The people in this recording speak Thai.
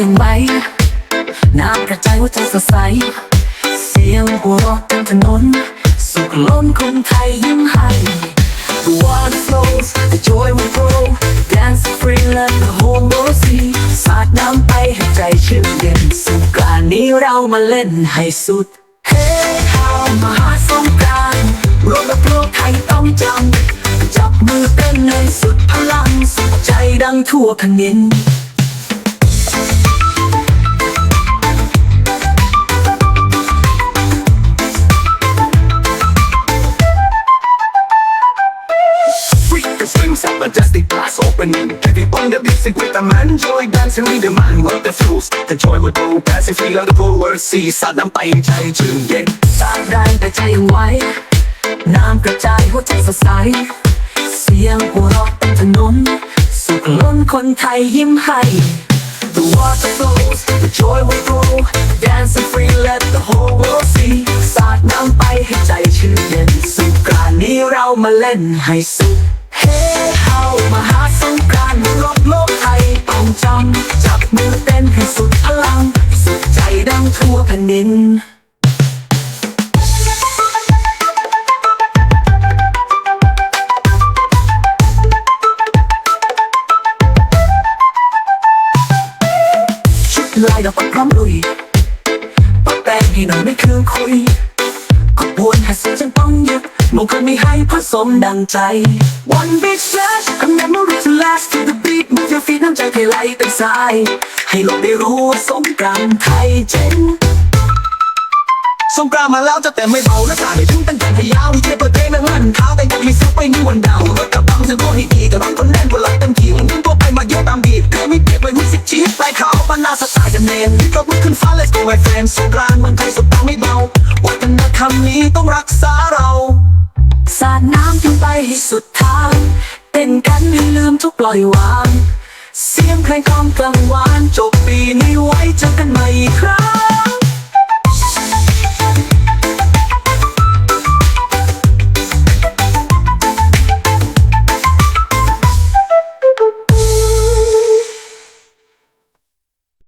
หัวใจสดใส เสียงหัวเราะเต็มถนน สุขล้นคนไทยยิ้มให้ The water flows the joy will grow dance free let the whole world see สาดน้ำไปให้ใจชื่นเย็นสุขกรานนี้เรามาเล่นให้สุดเฮ้ฮาวมหาสงกรานต์รวมกับโลกไทยต้องจำจับมือเต้นในสุดพลังสุดใจดังทั่วแผ่นดิน blast opening Everyone the music with the man Joy dancing with the man Work the fools The joy will go past If we love the whole world see สาดน้ำไปใจชื่นเย็นสร้างแรงแต่ใจยังไหวน้ำกระจายหัวใจสดใส เสียงหัวเราะเต็มถนน สุขล้นคนไทยยิ้มให้ The water flows the joy will grow dance and free let the whole world see สาดน้ำไปให้ใจชื่นเย็นสุขกรานนี้เรามาเล่นให้สุด แผ่นดินชุดลายดอกพร้อมลุยปักแป้งให้หน่อยไม่คืนคุยขบวนแห่เสียงฉันต้องยุดมงคลไม่ให้ผสมดังใจ One big splash a memory to last to the beat move your feet น้ำใจเพลไหลเต็มสาย ให้โลกได้รู้ว่าสงกรานต์ไทยเจ๋ง สงกรานมาแล้วจะแต่ไม่เบาและสาดให้ถึงตั้งแต่ให้ยาวดีเจเปิดเพลงนั่งลั่นเท้าแต่ยังมีซุปไปมีวันดาวรถกระบังจะโดนให้ดีกระบังคนแน่นบนหลังเต็มที่ยิ่งตัวไปมาเยอะตามบีบเคยไม่เก็บไว้รู้สิชีวิตปลายเขาบรรณาสไตล์จะเน้นยกมือขึ้นฟ้า let's go my friend สงกรานเมืองไทยสุดตังไม่เบาวัฒนธรรมนี้ต้องรักษาเราสาดน้ำขึ้นไปให้สุดทางเต้นกันให้ลืมทุกปล่อยวาง เสียงเพลงกลอมกลางวานจบปีนี้ไว้เจอกันใหม่